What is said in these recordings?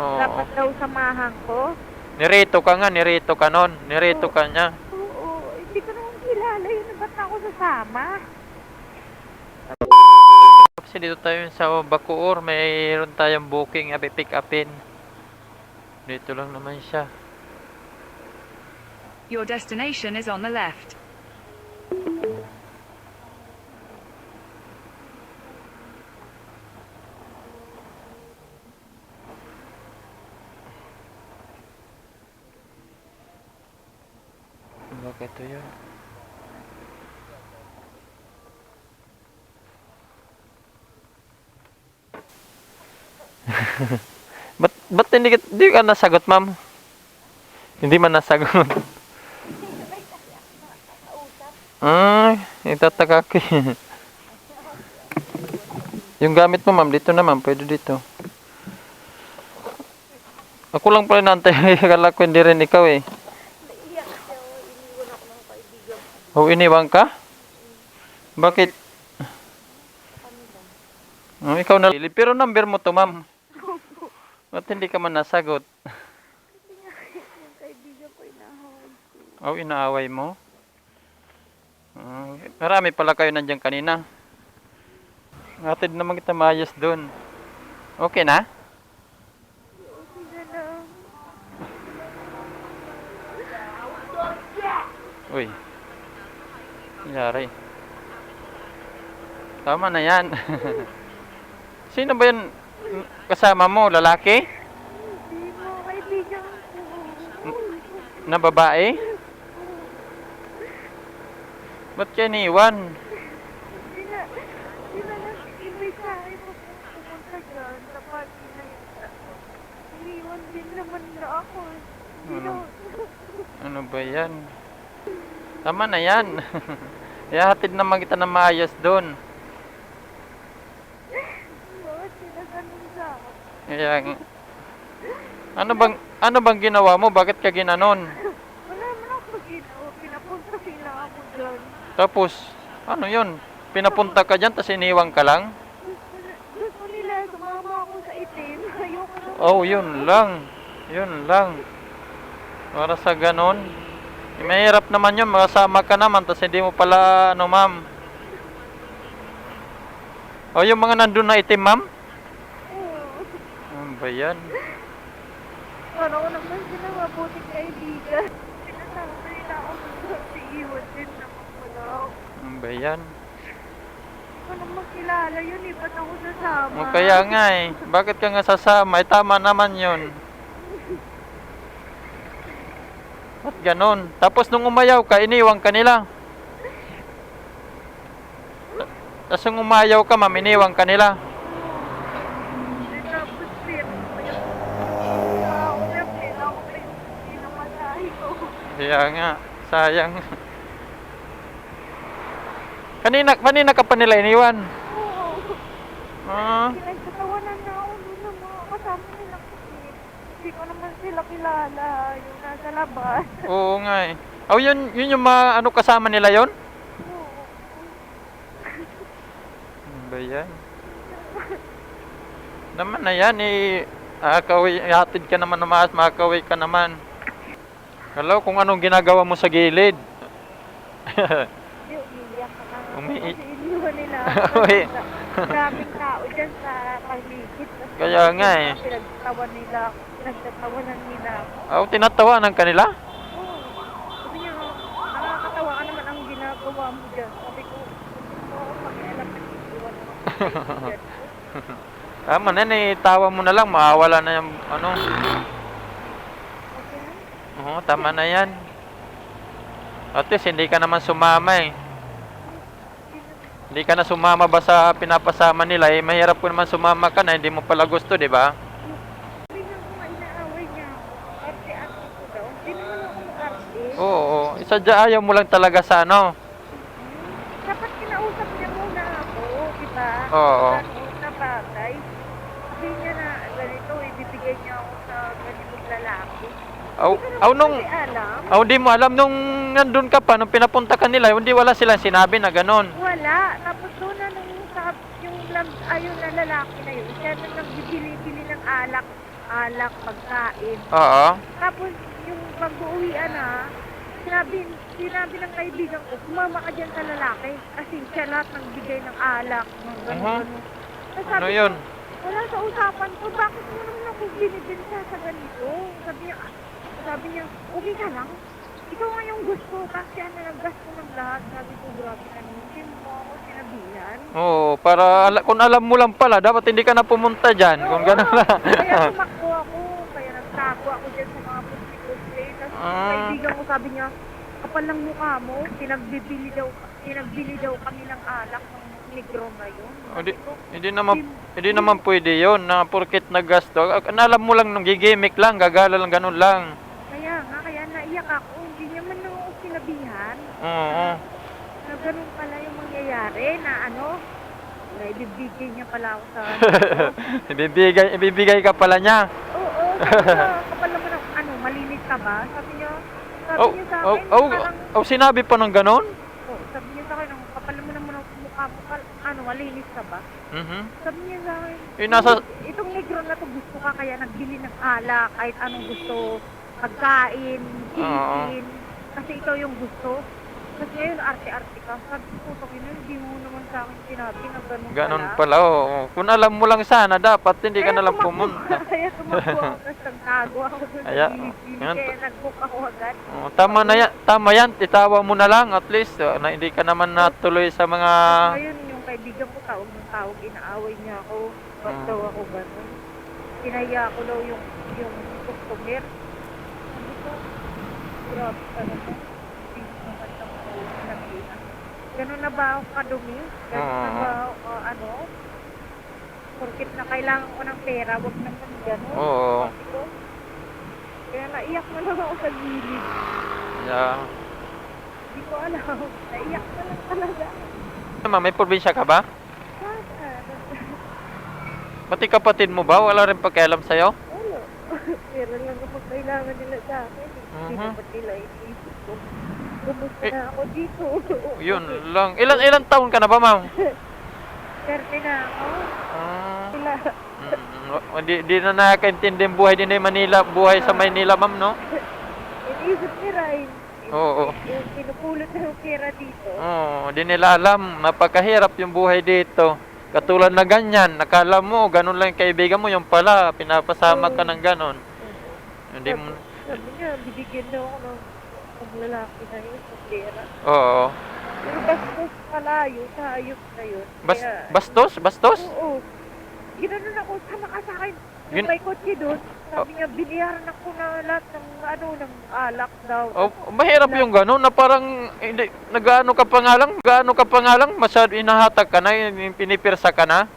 Oo. Dapat daw samahan ko. Nirito ka nga, nirito ka nun. Nirito ka niya. Oo, hindi ko naman kilala yun. Ba't ako sasama? Kasi dito tayo sa Bacoor, mayroon tayong booking, abi pick upin. Dito lang naman siya. Your destination is on the left. Bakit ito yun? ba't, ba't hindi, ka- hindi ka nasagot, ma'am? Hindi man nasagot. Ay, itataka ko. Yung gamit mo, ma'am, dito naman. Pwede dito. Ako lang pala naantay. Akala ko hindi rin ikaw eh. Oh, iniwan ka? Bakit? Oh, ikaw na. Pero number mo to, ma'am. Ba't hindi ka man nasagot? Kaibigan. Oh, inaaway mo? Oh, marami pala kayo nandiyan kanina. Atid naman kita maayos doon. Okay na? Okay na. Uy. Nangyari. Tama na yan. Sino ba yan kasama mo? Lalaki? Na babae? Ba't ako. Hindi Ano? Ano ba yan? Tama na yan. Ihahatid naman kita na maayos doon. Bakit sa akin? Nga. ano bang, ano bang ginawa mo? Bakit ka ginanon? Wala man ako ginawa. Pinapunta sila ako dyan. Tapos, ano yun? Pinapunta ka dyan, tapos iniwan ka lang? Gusto, gusto nila sumama ako sa itim. Ayoko na. Oh, yun lang. Yun lang. Para sa ganon. Eh, mahirap naman yun, makasama ka naman, tapos hindi mo pala, ano ma'am. O, yung mga nandun na itim, ma'am? Oo. Ano ba yan? Ano ko naman sila mabuting kaibigan. Sinasama nila ako sa iwan din naman wala ako. Ano ba yan? Ko naman kilala yun eh. Ba't ako sasama? O, kaya nga eh. Bakit ka nga sasama? Eh, tama naman yun. Ba't ganon? Tapos nung umayaw ka, iniwan ka nila. Ta- Tapos nung umayaw ka, ma'am, iniwan ka nila. Kaya nga, sayang. Kanina, kanina ka pa nila iniwan. Oo. Ah, Pinagtatawanan na ako doon ng mga kasama nila kasi hindi ko naman sila kilala. Yung nasa labas. oo nga eh. Oh, yun, yun yung mga ano kasama nila yon? Oo. Ano ba yan? Naman na yan eh. Akaway, hatid ka naman na maas, makakaway ka naman. Hello, kung anong ginagawa mo sa gilid. Umiiyak ka na. Umi- Kasi iniwan nila. Maraming tao dyan sa paligid. Kaya nga eh. Pinagtatawan nila ako. Pinagtatawanan nila ako. Oh, tinatawanan ka nila? Oo. Sabi niya, nakakatawa ka naman ang ginagawa mo dyan. Sabi ko, gusto ko pakialam na kaibigan ko. Tama na tawa mo na lang, mawawala na yung ano. Okay na? Oo, tama na yan. At least, hindi ka naman sumama eh. Hindi ka na sumama ba sa pinapasama nila eh. Mahirap ko naman sumama ka na, hindi mo pala gusto, di ba? Sabi niya kung inaaway niya ako. Arte-arte ko daw. Hindi naman ako mag-arte. Isadya ayaw mo lang talaga sa ano. Dapat kinausap niya muna ako, di ba? Oo. Na bagay. Sabi niya na ganito, ibibigay niya ako sa ganitong lalaki. Aw, aw nung, alam. aw di mo alam nung nandun ka pa, nung pinapunta ka nila, hindi wala silang sinabi na ganon. Wala. Tapos doon na nung sa, yung lam, ayun na lalaki na yun, siya na nagbibili-bili ng alak alak, pagkain. Oo. Tapos, yung pag-uwian na, sinabi, sinabi ng kaibigan ko, sumama ka dyan sa lalaki. Kasi siya lahat nagbigay ng alak, ng gano'n, Aha. Tapos Ano sabi yun? ko, wala sa usapan ko, bakit mo naman ako binibinsa sa ganito? Sabi niya, sabi niya, okay ka lang. Ikaw nga yung gusto, kasi ano, naggasto ng lahat. Sabi ko, grabe ka naman, hindi mo ako sinabihan. Oo, para ala- kung alam mo lang pala, dapat hindi ka na pumunta dyan. Kung gano'n lang. kaya ako, kaya nagtago ako dyan sa mga pusti-pusti. Tapos yung Ah. kaibigan ko sabi niya, kapal ng mukha mo, pinagbibili daw, pinagbili daw kami ng alak ng negro na yun. Hindi, hindi naman hindi naman pwede 'yon na porket naggasto. Ang alam mo lang nung gigimik lang, gagala lang ganun lang. Kaya nga, kaya naiyak ako. Hindi niya man ako sinabihan Oo. na ganun pala yung mangyayari na ano, na ibibigay niya pala ako sa ano. ibibigay ibibigay ka pala niya. Oo, kapal naman ako, ano, malinis ka ba? Sabi niya, sabi Oh, niya sa oh, akin, oh, parang, oh, sinabi pa ng ganun? oh, sabi niya sa akin, ang kapal naman naman ang mukha mo, ano, malinis ka ba? Mhm. Sabi niya sa akin, Eh, nasa- itong negro na to gusto ka, kaya nagbili ng alak, kahit anong gusto, pagkain, chicken, kasi ikaw yung gusto. Kasi ngayon, arte-arte ka. Sabi ko, na, hindi mo naman sa akin sinabi na ganun, Ganun pala. oo. Kung alam mo lang sana, dapat hindi ka Kaya na lang tumakbo- pumunta. Kaya tumakbo ako, tapos nagtago ako sa Kaya- gilid-gilid, yan- kaya nag-book ako agad. Oh, tama na yan, tama yan. Itawa mo na lang at least uh, na hindi ka naman natuloy sa mga Ngayon, yung kaibigan ko, tawag ng tawag, inaaway niya ako. Ba't Ah. daw ako ganun? Kinaya ko daw yung, yung customer. Sabi ko, grabe ka naman. Hindi mo naman ako sinabihan. Ganun na ba ako kadumi? Ganun na ba ako, uh, ano? Porkit na kailangan ko ng pera, wag naman ganun. Oo. Sabi ko. Kaya naiyak na lang ako sa gilid. yeah. Hindi ko alam. Naiyak na lang talaga. Ma, may probinsya ka ba? Pati kapatid mo ba? Wala rin pakialam sa'yo? Wala. Pero lang kapag kailangan nila sa akin. Hindi Mhm. naman nila iniisip ko. Kumusta Eh, na ako dito? Yun lang. Ilan ilan taon ka na ba, ma'am? Serte na ako. Ah, Sila. mm, di, di na nakakaintindi ang buhay din sa Manila, buhay sa Maynila, ma'am, no? Iniisip ni Ryan. Oo. Yung pinupulot yung pera dito. Oo, di nila alam, napakahirap yung buhay dito. Katulad na ganyan, nakala mo, ganun lang yung kaibigan mo, yung pala, pinapasama ka ng ganun. Hindi mo, Sabi niya, bibigyan daw ako ng ng lalaki na yun sa pera. oo. Pero bastos kalayo, sa ayos na yun. Bas, Kaya- bastos? Bastos? Oo. Ginanon ako, sama ka sa akin. Yun- Yung may kotse doon, sabi niya, biniyaran ako na lahat ng ano, ng alak daw. Oh, mahirap yung ganun na parang hindi nagaano ka pa nga lang, gaano ka pa nga lang, masyado inahatag ka na, yung pinipirsa ka na.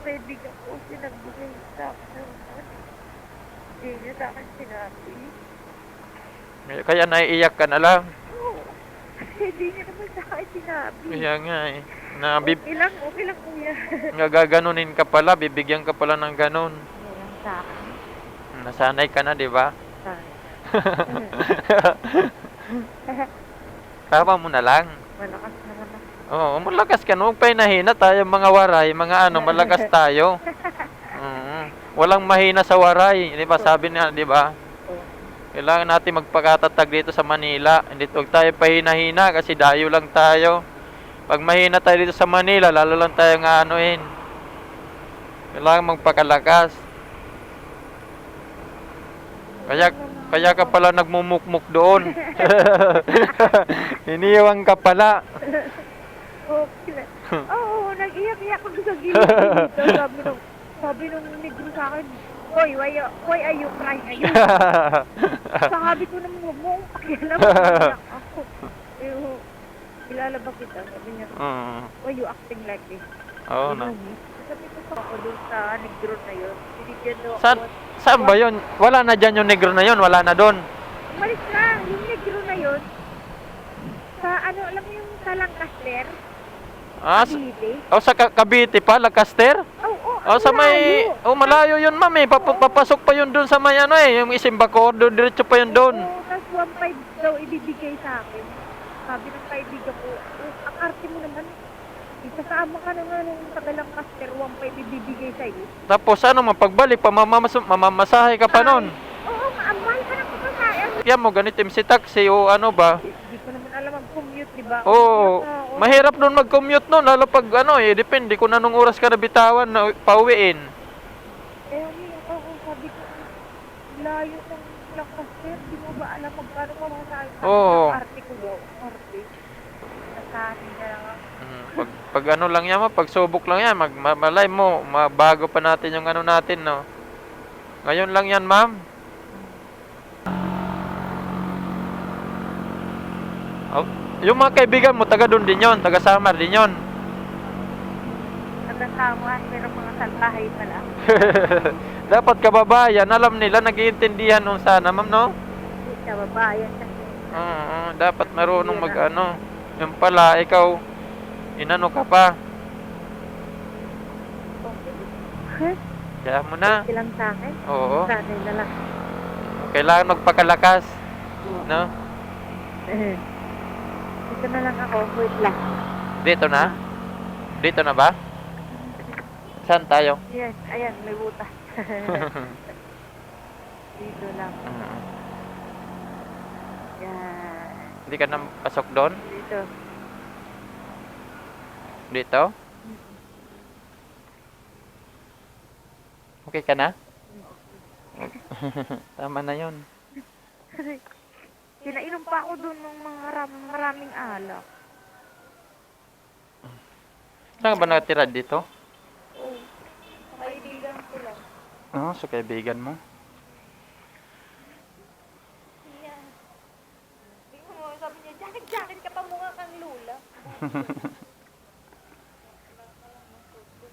Kaibigan ko, sinagbigay sa akin. ng ano. Hindi niya sa akin sinabi. Kaya naiiyak ka na lang. Oo. Hindi niya naman sa akin sinabi. Kaya nga eh. Na bib Okay lang, okay lang kuya. gaganunin ka pala, bibigyan ka pala ng ganun. Meron sa akin. Nasanay ka na, di ba? Tama mo na lang. Malakas naman ako. Oo, malakas ka. Huwag pa hinahina tayo mga waray, mga ano, malakas tayo. Oo. Walang mahina sa waray, di ba? Sabi niya, di ba? Kailangan natin magpakatatag dito sa Manila. Hindi huwag tayo pahina-hina kasi dayo lang tayo. Pag mahina tayo dito sa Manila, lalo lang tayo nga anuin. Kailangan magpakalakas. Kaya kaya ka pala nagmumukmuk doon. Iniwan ka pala. Okay. Oo, nag-iyak-iyak ako sa gilid. Sabi nung, sabi nung negro sa akin, Hoy, why, why are you crying? Are you Sabi ko naman, huwag mo akong pakialam. Iyak ako. Pero, kilala ba kita? Sabi niya, Mm. why you acting like this? Oo na. Sabi ko sa ako dun sa negro na yun. Binigyan daw Saan, ako. saan ba yun? Wala na dyan yung negro na yun. Wala na doon. Umalis na, yung negro na yun. Sa ano, alam mo yung sa Lancaster? Ah, sa, Cavite? oh, sa Ka- Cavite pa, Lancaster? Oh, ang sa may... Oh, malayo yun, ma'am eh. Pap- papasok pa yun doon sa may ano eh. Yung Isimbacor, doon, diretso pa yun doon. Oo, tapos 1.5 daw ibibigay sa akin. Sabi ng kaibigan ko, oh, ang arte mo naman. Isa Kasama ka na nga nung tagalang master 1.5 ibibigay sa'yo. Tapos ano, mapagbalik, pamamamas mamamasahe ka pa nun. Oo, maamal ka na kumasaya. Kaya mo, ganito yung si taxi o ano ba? Hindi ko naman alam mag-commute, di ba? Oo, Commute na ako. Mahirap nun mag-commute nun, lalo pag ano eh, depende kung anong oras ka nabitawan na pauwiin. Eh, ako. Sabi ko, layo ng Lancaster. Di mo ba alam magkano mamasahe? Oo. Arte ko daw. Arte. Nasabi na lang ako. Mm, pag, pag ano lang yan, pag subok lang yan, mag, ma- malay mo, mabago pa natin yung ano natin, no? Ngayon lang yan, ma'am. Oh, yung mga kaibigan mo, taga doon din yon, taga Samar din yon. Nagkasama, pero mga salbahay pala. Dapat kababayan, alam nila, nagiintindihan nung sana, ma'am, no? Sa babayan kasi. Oo, dapat marunong mag ano. Yung pala, ikaw, inano ka pa. Okay. Kaya mo na. Silang sa akin. Oo. Sanay na lang. Kailangan magpakalakas. No? Dito na lang ako. Wait lang. Dito na? Dito na ba? Saan tayo? Ayan, ayan, may butas. Dito lang. Mm. Yan. Hindi ka na pasok doon? Dito. Dito? Okay ka na? Tama na yon. Kinainom pa ako doon ng mga maraming, maraming alak. Saan ka ba nakatira dito? Oh, kaibigan ko lang. Oo, sa kaibigan mo. Yan. Tingnan mo, sabi niya, jacket, jacket ka pa mukha kang lula.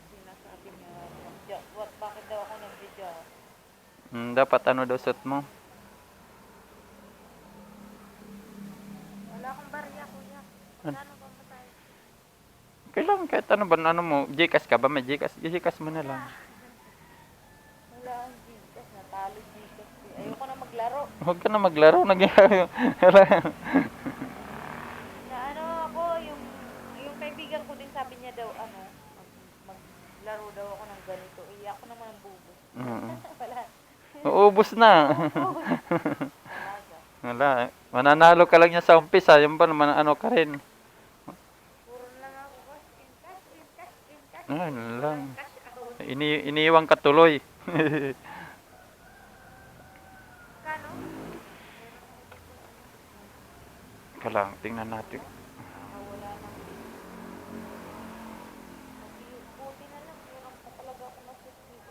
Sinasabi niya, "Ja- what, bakit daw ako nag-video? Mm, dapat ano daw suot mo? Wala akong barya, kuya. Ano? Ba matay? Kailangan kahit ano ba ano mo? Gcash ka ba? May Gcash? Gcash mo na lang. Wala ang Gcash, natalo Gcash. Ayoko na maglaro. Huwag ka na maglaro. Nag Na ano ako, yung, yung kaibigan ko din sabi niya daw, ano, mag, maglaro daw ako ng ganito. Iyak ko naman ang bubo. Oo. Wala. Uubos na. Talaga. Wala. Mananalo ka lang niya sa umpisa. Yung ba naman ano ka rin? Puro lang ako, cash, in cash, in cash, in cash. Ah, ano lang. Ini iniiwan ka tuloy. Ka lang, tingnan natin.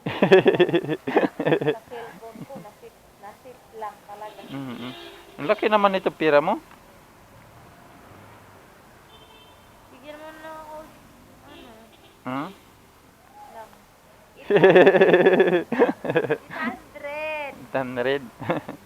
Talaga. Mm Ang laki naman ito pira mo. Bigyan mo na ako, ano, Huh? lang. 800. 100.